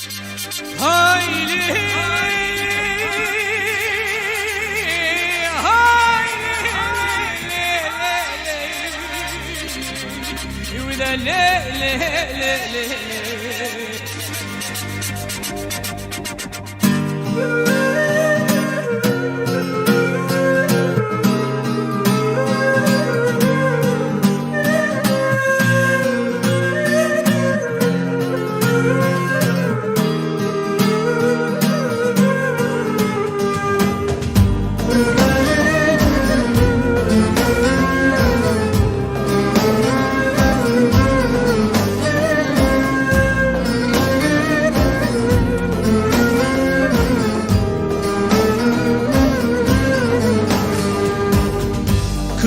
Hayli hayli le le le le le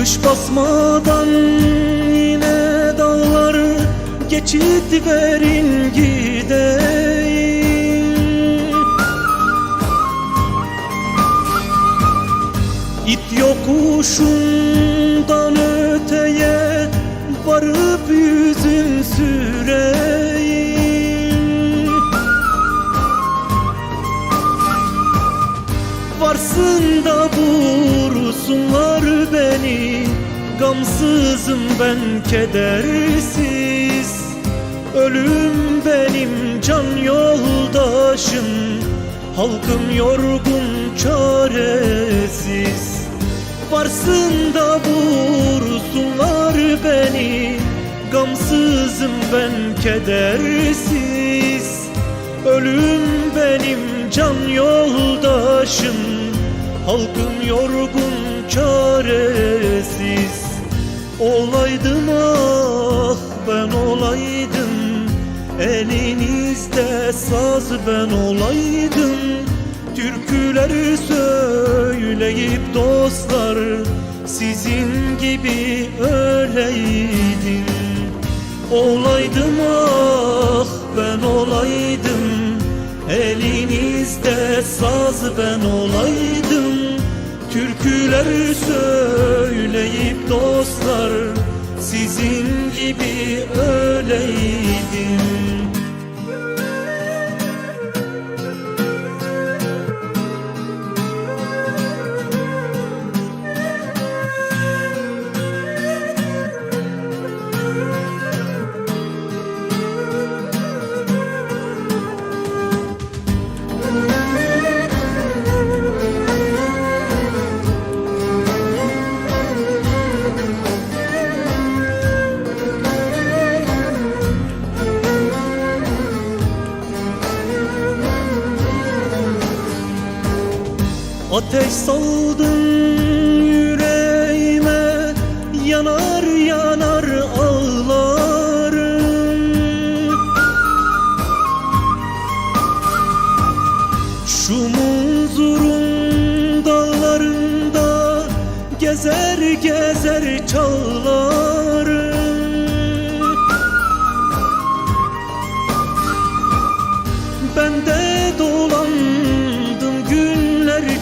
Kış basmadan yine dağları geçit verin gideyim. İt yokuşundan öteye varıp yüzün süreyim. Varsın da vursunlar beni Gamsızım ben kedersiz. Ölüm benim can yoldaşım Halkım yorgun çaresiz. Varsın da vursunlar beni Gamsızım ben kedersiz. Ölüm benim can yoldaşım Halkım yorgun çaresiz. Olaydım ah ben olaydım. Elinizde saz ben olaydım. Türküleri söyleyip dostlar Sizin gibi öyleydim. Olaydım ah ben olaydım. Elinizde saz ben olaydım Türküler söyleyip dostlar Sizin gibi öyleydim Ateş saldın yüreğime Yanar yanar ağlarım Şu munzurun dağlarında Gezer gezer çağlarım Ben de dolandım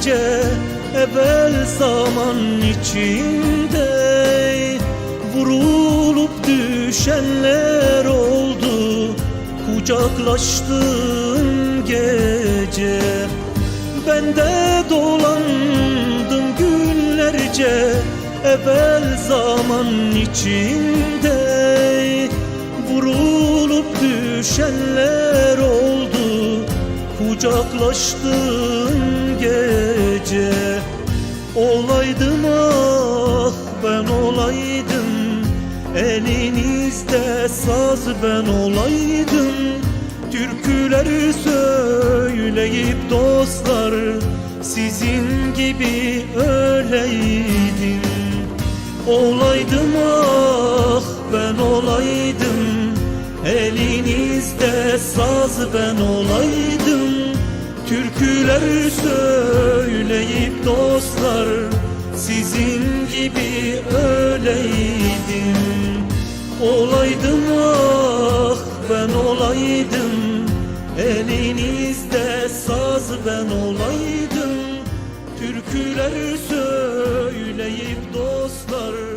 günlerce Evvel zaman içinde Vurulup düşenler oldu. Kucaklaştığım gece. Ben de dolandım günlerce Evvel zaman içinde. Vurulup düşenler oldu. Kucaklaştığım olaydım Elinizde saz ben olaydım. Türküleri söyleyip dostlar Sizin gibi öyleydim. Olaydım ah ben olaydım Elinizde saz ben olaydım. Türküler söyleyip dostlar Sizin gibi öyleydim. Olaydım ah ben olaydım. Elinizde saz ben olaydım. Türküler söyleyip dostlar